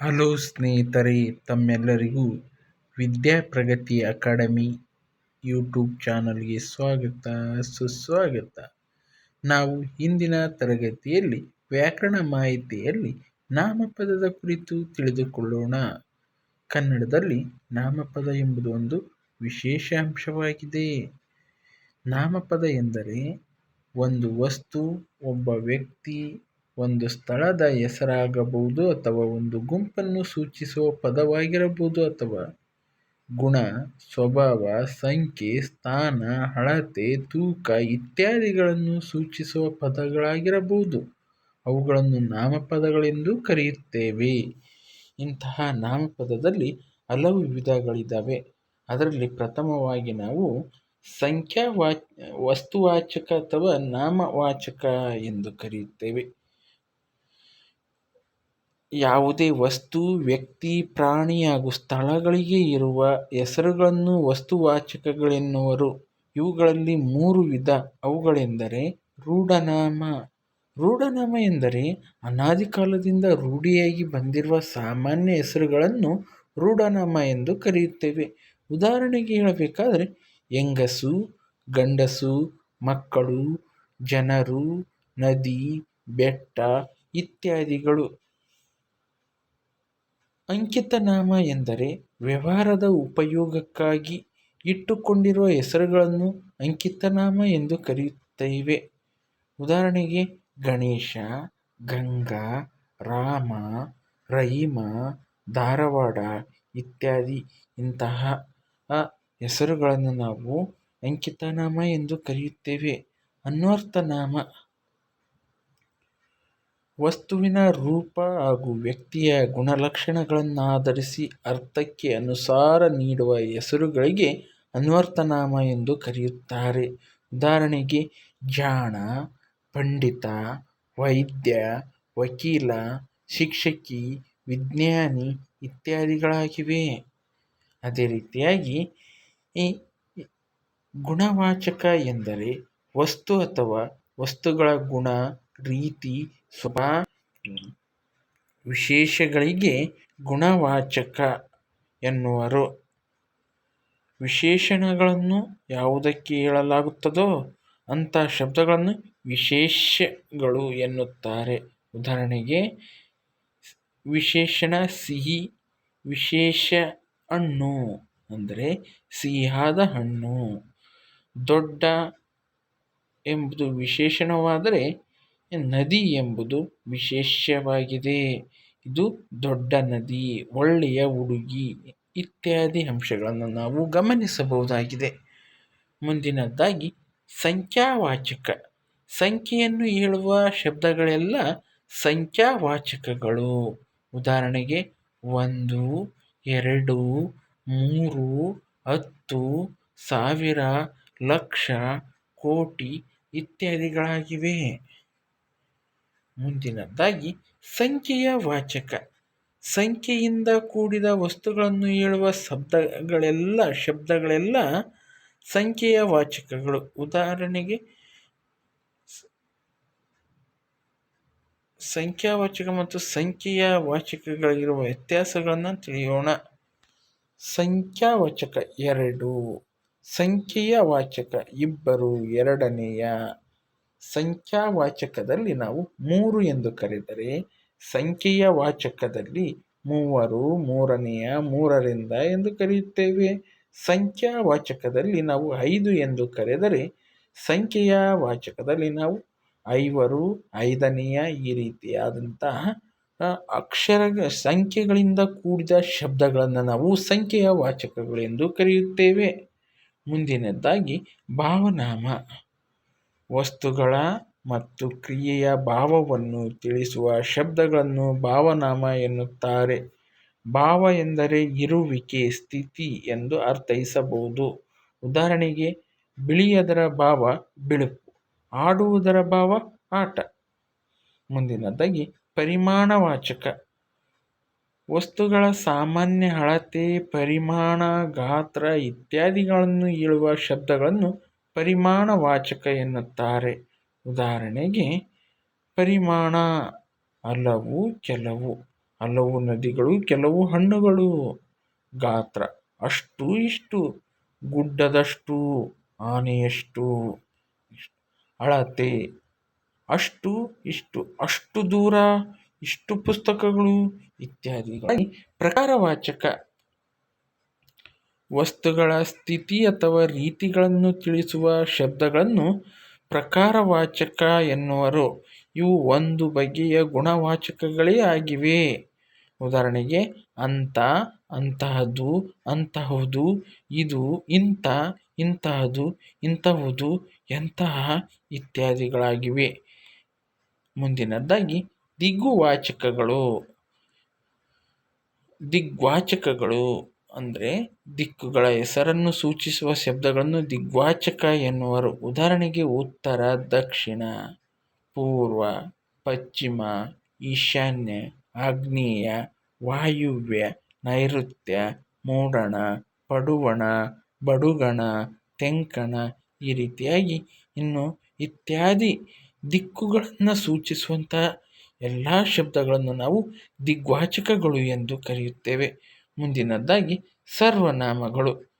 Hello ಸ್ನೇಹಿತರೆ, ತಮ್ಮೆಲ್ಲರಿಗೂ ವಿದ್ಯಾ Pragati academy YouTube ಚಾನಲ್ಗೆ ಸ್ವಾಗತ, ಸುಸ್ವಾಗತ. ನಾವು ಇಂದಿನ ತರಗತಿಯಲ್ಲಿ ವ್ಯಾಕರಣ ಮಾಹಿತಿಯಲ್ಲಿ ನಾಮಪದದ ಕುರಿತು ತಿಳಿದುಕೊಳ್ಳೋಣ. ಕನ್ನಡದಲ್ಲಿ ನಾಮಪದ ಎಂಬುದು ಒಂದು ವಿಶೇಷ ಅಂಶವಾಗಿದೆ. ನಾಮಪದ ಎಂದರೆ ಒಂದು ವಸ್ತು, ಒಬ್ಬ ವ್ಯಕ್ತಿ ಒಂದು ಸ್ಥಳದ ಹೆಸರಾಗಬಹುದು ಅಥವಾ ಒಂದು ಗುಂಪನ್ನು ಸೂಚಿಸುವ ಪದವಾಗಿರಬಹುದು ಅಥವಾ ಗುಣ, ಸ್ವಭಾವ, ಸಂಖ್ಯೆ, ಸ್ಥಾನ, ಅಳತೆ, ತೂಕ ಇತ್ಯಾದಿಗಳನ್ನು ಸೂಚಿಸುವ ಪದಗಳಾಗಿರಬಹುದು. ಅವುಗಳನ್ನು ನಾಮಪದಗಳೆಂದು ಕರೆಯುತ್ತೇವೆ. ಇಂತಹ ನಾಮಪದದಲ್ಲಿ ಹಲವು ವಿಧಗಳಿದ್ದಾವೆ ಅದರಲ್ಲಿ ಪ್ರಥಮವಾಗಿ ನಾವು ಸಂಖ್ಯಾವಾ ವಸ್ತುವಾಚಕ ಅಥವಾ ನಾಮವಾಚಕ ಎಂದು ಕರೆಯುತ್ತೇವೆ. ಯಾವುದೇ ವಸ್ತು, ವ್ಯಕ್ತಿ, ಪ್ರಾಣಿ ಹಾಗೂ ಸ್ಥಳಗಳಿಗೆ ಇರುವ ಹೆಸರುಗಳನ್ನು ವಸ್ತುವಾಚಕಗಳೆನ್ನುವರು. ಇವುಗಳಲ್ಲಿ ಮೂರು ವಿಧ ಅವುಗಳೆಂದರೆ ರೂಢನಾಮ. ರೂಢನಾಮ ಎಂದರೆ ಅನಾದಿ ಕಾಲದಿಂದ ರೂಢಿಯಾಗಿ ಬಂದಿರುವ ಸಾಮಾನ್ಯ ಹೆಸರುಗಳನ್ನು ರೂಢನಾಮ ಎಂದು ಕರೆಯುತ್ತೇವೆ. ಉದಾಹರಣೆಗೆ ಹೇಳಬೇಕಾದರೆ ಹೆಂಗಸು, ಗಂಡಸು, ಮಕ್ಕಳು, ಜನರು, ನದಿ, ಬೆಟ್ಟ ಇತ್ಯಾದಿಗಳು. ಅಂಕಿತನಾಮ ಎಂದರೆ ವ್ಯವಹಾರದ ಉಪಯೋಗಕ್ಕಾಗಿ ಇಟ್ಟುಕೊಂಡಿರುವ ಹೆಸರುಗಳನ್ನು ಅಂಕಿತನಾಮ ಎಂದು ಕರೆಯುತ್ತೇವೆ. ಉದಾಹರಣೆಗೆ, ಗಣೇಶ, ಗಂಗಾ, ರಾಮ, ರಹಿಮ, ಧಾರವಾಡ ಇತ್ಯಾದಿ ಇಂತಹ ಹೆಸರುಗಳನ್ನು ನಾವು ಅಂಕಿತನಾಮ ಎಂದು ಕರೆಯುತ್ತೇವೆ. ಅನ್ವರ್ಥನಾಮ ವಸ್ತುವಿನ ರೂಪ ಹಾಗೂ ವ್ಯಕ್ತಿಯ ಗುಣಲಕ್ಷಣಗಳನ್ನಾಧರಿಸಿ ಅರ್ಥಕ್ಕೆ ಅನುಸಾರ ನೀಡುವ ಹೆಸರುಗಳಿಗೆ ಅನ್ವರ್ಥನಾಮ ಎಂದು ಕರೆಯುತ್ತಾರೆ. ಉದಾಹರಣೆಗೆ, ಜಾಣ, ಪಂಡಿತ, ವೈದ್ಯ, ವಕೀಲ, ಶಿಕ್ಷಕಿ, ವಿಜ್ಞಾನಿ ಇತ್ಯಾದಿಗಳಾಗಿವೆ. ಅದೇ ರೀತಿಯಾಗಿ, ಈ ಗುಣವಾಚಕ ಎಂದರೆ ವಸ್ತು ಅಥವಾ ವಸ್ತುಗಳ ಗುಣ, ರೀತಿ ಸ್ವಭಾವ ವಿಶೇಷಗಳಿಗೆ ಗುಣವಾಚಕ ಎನ್ನುವರು. ವಿಶೇಷಣಗಳನ್ನು ಯಾವುದಕ್ಕೆ ಹೇಳಲಾಗುತ್ತದೋ ಅಂಥ ಶಬ್ದಗಳನ್ನು ವಿಶೇಷಗಳು ಎನ್ನುತ್ತಾರೆ. ಉದಾಹರಣೆಗೆ ವಿಶೇಷಣ ಸಿಹಿ ವಿಶೇಷ ಹಣ್ಣು ಅಂದರೆ ಸಿಹಿಯಾದ ಹಣ್ಣು. ದೊಡ್ಡ ಎಂಬುದು ವಿಶೇಷಣವಾದರೆ ನದಿ ಎಂಬುದು ವಿಶೇಷವಾಗಿದೆ ಇದು ದೊಡ್ಡ ನದಿ, ಒಳ್ಳೆಯ ಹುಡುಗಿ ಇತ್ಯಾದಿ ಅಂಶಗಳನ್ನು ನಾವು ಗಮನಿಸಬಹುದಾಗಿದೆ. ಮುಂದಿನದ್ದಾಗಿ ಸಂಖ್ಯಾವಾಚಕ. ಸಂಖ್ಯೆಯನ್ನು ಹೇಳುವ ಶಬ್ದಗಳೆಲ್ಲ ಸಂಖ್ಯಾವಾಚಕಗಳು. ಉದಾಹರಣೆಗೆ ಒಂದು, ಎರಡು, ಮೂರು, ಹತ್ತು, ಸಾವಿರ, ಲಕ್ಷ, ಕೋಟಿ ಇತ್ಯಾದಿಗಳಾಗಿವೆ. ಮುಂದಿನದ್ದಾಗಿ ಸಂಖ್ಯೆಯ ವಾಚಕ. ಸಂಖ್ಯೆಯಿಂದ ಕೂಡಿದ ವಸ್ತುಗಳನ್ನು ಹೇಳುವ ಶಬ್ದಗಳೆಲ್ಲ ಶಬ್ದಗಳೆಲ್ಲ ಸಂಖ್ಯೆಯ ವಾಚಕಗಳು. ಉದಾಹರಣೆಗೆ ಸಂಖ್ಯಾವಾಚಕ ಮತ್ತು ಸಂಖ್ಯೆಯ ವಾಚಕಗಳಿರುವ ವ್ಯತ್ಯಾಸಗಳನ್ನು ತಿಳಿಯೋಣ. ಸಂಖ್ಯಾವಾಚಕ ಎರಡು, ಸಂಖ್ಯೆಯ ವಾಚಕ ಇಬ್ಬರು, ಎರಡನೆಯ. ಸಂಖ್ಯಾವಾಚಕದಲ್ಲಿ ನಾವು ಮೂರು ಎಂದು ಕರೆದರೆ ಸಂಖ್ಯೆಯ ವಾಚಕದಲ್ಲಿ ಮೂವರು, ಮೂರನೆಯ, ಮೂರರಿಂದ ಎಂದು ಕರೆಯುತ್ತೇವೆ. ಸಂಖ್ಯಾವಾಚಕದಲ್ಲಿ ನಾವು ಐದು ಎಂದು ಕರೆದರೆ ಸಂಖ್ಯೆಯ ವಾಚಕದಲ್ಲಿ ನಾವು ಐವರು, ಐದನೆಯ ಈ ರೀತಿಯಾದಂತಹ ಅಕ್ಷರ, ಸಂಖ್ಯೆಗಳಿಂದ ಕೂಡಿದ ಶಬ್ದಗಳನ್ನು ನಾವು ಸಂಖ್ಯೆಯ ವಾಚಕಗಳೆಂದು ಕರೆಯುತ್ತೇವೆ. ಮುಂದಿನದ್ದಾಗಿ ಭಾವನಾಮ. ವಸ್ತುಗಳ ಮತ್ತು ಕ್ರಿಯೆಯ ಭಾವವನ್ನು ತಿಳಿಸುವ ಶಬ್ದಗಳನ್ನು ಭಾವನಾಮ ಎನ್ನುತ್ತಾರೆ. ಭಾವ ಎಂದರೆ ಇರುವಿಕೆ, ಸ್ಥಿತಿ ಎಂದು ಅರ್ಥೈಸಬಹುದು. ಉದಾಹರಣೆಗೆ, ಬಿಳಿಯದರ ಭಾವ ಬಿಳುಪು, ಆಡುವುದರ ಭಾವ ಆಟ. ಮುಂದಿನದಾಗಿ, ಪರಿಮಾಣವಾಚಕ. ವಸ್ತುಗಳ ಸಾಮಾನ್ಯ ಅಳತೆ ಪರಿಮಾಣ ಗಾತ್ರ ಇತ್ಯಾದಿಗಳನ್ನು ಹೇಳುವ ಶಬ್ದಗಳನ್ನು ಪರಿಮಾಣವಾಚಕ ಎನ್ನುತ್ತಾರೆ. ಉದಾಹರಣೆಗೆ, ಪರಿಮಾಣ ಹಲವು ಕೆಲವು ಹಲವು ನದಿಗಳು ಕೆಲವು ಹಣ್ಣುಗಳು, ಗಾತ್ರ ಅಷ್ಟು ಇಷ್ಟು, ಗುಡ್ಡದಷ್ಟು ಆನೆಯಷ್ಟು ಅಳತೆ ಅಷ್ಟು ಇಷ್ಟು, ಅಷ್ಟು ದೂರ ಇಷ್ಟು ಪುಸ್ತಕಗಳು ಇತ್ಯಾದಿ ಪ್ರಕಾರವಾಚಕ ವಸ್ತುಗಳ ಸ್ಥಿತಿ ಅಥವಾ ರೀತಿಗಳನ್ನು ತಿಳಿಸುವ ಶಬ್ದಗಳನ್ನು ಪ್ರಕಾರವಾಚಕ ಎನ್ನುವರು. ಇವು ಒಂದು ಬಗೆಯ ಗುಣವಾಚಕಗಳೇ ಆಗಿವೆ. ಉದಾಹರಣೆಗೆ, ಅಂತ ಅಂತಹದ್ದು ಅಂತಹುದು ಇದು ಇಂಥ ಇಂತಹದು ಇಂತಹುದು ಎಂತಹ ಇತ್ಯಾದಿಗಳಾಗಿವೆ. ಮುಂದಿನದ್ದಾಗಿ, ದಿಗ್ಗುವಾಚಕಗಳು. ದಿಗ್ವಾಚಕಗಳು. ಅಂದರೆ ದಿಕ್ಕುಗಳ ಹೆಸರನ್ನು ಸೂಚಿಸುವ ಶಬ್ದಗಳನ್ನು ದಿಗ್ವಾಚಕ ಎನ್ನುವರು. ಉದಾಹರಣೆಗೆ ಉತ್ತರ, ದಕ್ಷಿಣ, ಪೂರ್ವ, ಪಶ್ಚಿಮ, ಈಶಾನ್ಯ, ಆಗ್ನೇಯ, ವಾಯುವ್ಯ, ನೈಋತ್ಯ, ಮೂಡಣ, ಪಡುವಣ, ಬಡುಗಣ, ತೆಂಕಣ ಈ ರೀತಿಯಾಗಿ ಇನ್ನು ಇತ್ಯಾದಿ ದಿಕ್ಕುಗಳನ್ನು ಸೂಚಿಸುವಂಥ ಎಲ್ಲ ಶಬ್ದಗಳನ್ನು ನಾವು ದಿಗ್ವಾಚಕಗಳು ಎಂದು ಕರೆಯುತ್ತೇವೆ. ಮುಂದಿನದ್ದಾಗಿ ಸರ್ವನಾಮಗಳು.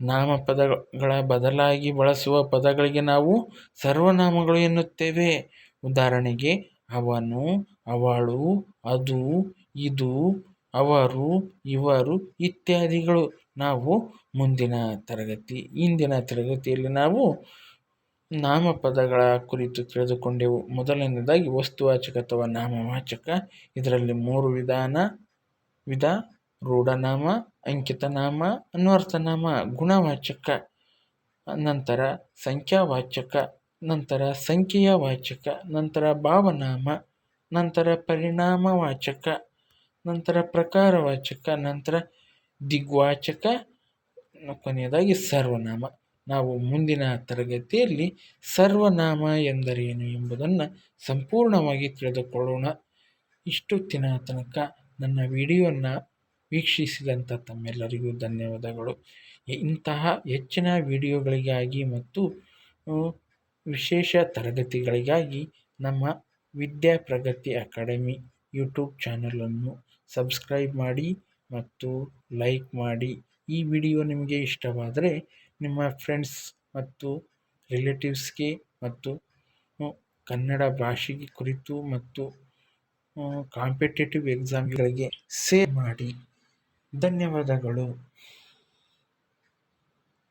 ನಾಮಪದಗಳ ಬದಲಾಗಿ ಬಳಸುವ ಪದಗಳಿಗೆ ನಾವು ಸರ್ವನಾಮಗಳು ಎನ್ನುತ್ತೇವೆ. ಉದಾಹರಣೆಗೆ, ಅವನು, ಅವಳು, ಅದು, ಇದು, ಅವರು, ಇವರು ಇತ್ಯಾದಿಗಳು. ನಾವು ಮುಂದಿನ ತರಗತಿ ಇಂದಿನ ತರಗತಿಯಲ್ಲಿ ನಾವು ನಾಮಪದಗಳ ಕುರಿತು ತಿಳಿದುಕೊಂಡೆವು. ಮೊದಲನೇದಾಗಿ ವಸ್ತುವಾಚಕ ಅಥವಾ ನಾಮವಾಚಕ, ಇದರಲ್ಲಿ ಮೂರು ವಿಧಾನ, ವಿಧ ರೂಢನಾಮ ಅಂಕಿತನಾಮ ಅನ್ವರ್ಥನಾಮ ಗುಣವಾಚಕ, ನಂತರ ಸಂಖ್ಯಾವಾಚಕ, ನಂತರ ಸಂಖ್ಯೆಯ ವಾಚಕ ನಂತರ ಭಾವನಾಮ, ನಂತರ ಪರಿಣಾಮವಾಚಕ, ನಂತರ ಪ್ರಕಾರವಾಚಕ, ನಂತರ ದಿಗ್ವಾಚಕ, ಕೊನೆಯದಾಗಿ ಸರ್ವನಾಮ. ನಾವು ಮುಂದಿನ ತರಗತಿಯಲ್ಲಿ ಸರ್ವನಾಮ ಎಂದರೇನು ಎಂಬುದನ್ನು ಸಂಪೂರ್ಣವಾಗಿ ತಿಳಿದುಕೊಳ್ಳೋಣ. ಇಷ್ಟೊತ್ತಿನ ತನಕ ನನ್ನ ವಿಡಿಯೋನ ವೀಕ್ಷಿಸಿದಂಥ ತಮ್ಮೆಲ್ಲರಿಗೂ ಧನ್ಯವಾದಗಳು. ಇಂತಹ ಹೆಚ್ಚಿನ ವಿಡಿಯೋಗಳಿಗಾಗಿ ಮತ್ತು ವಿಶೇಷ ತರಗತಿಗಳಿಗಾಗಿ ನಮ್ಮ ವಿದ್ಯಾ ಪ್ರಗತಿ ಅಕಾಡೆಮಿ ಯೂಟ್ಯೂಬ್ ಚಾನಲನ್ನು ಸಬ್ಸ್ಕ್ರೈಬ್ ಮಾಡಿ ಮತ್ತು ಲೈಕ್ ಮಾಡಿ. ಈ ವಿಡಿಯೋ ನಿಮಗೆ ಇಷ್ಟವಾದರೆ ನಿಮ್ಮ ಫ್ರೆಂಡ್ಸ್ ಮತ್ತು ರಿಲೇಟಿವ್ಸ್ಗೆ ಮತ್ತು ಕನ್ನಡ ಭಾಷೆಗೆ ಕುರಿತು ಮತ್ತು ಕಾಂಪಿಟೇಟಿವ್ ಎಕ್ಸಾಮ್ಗಳಿಗೆ ಸೇವ್ ಮಾಡಿ. ಧನ್ಯವಾದಗಳು.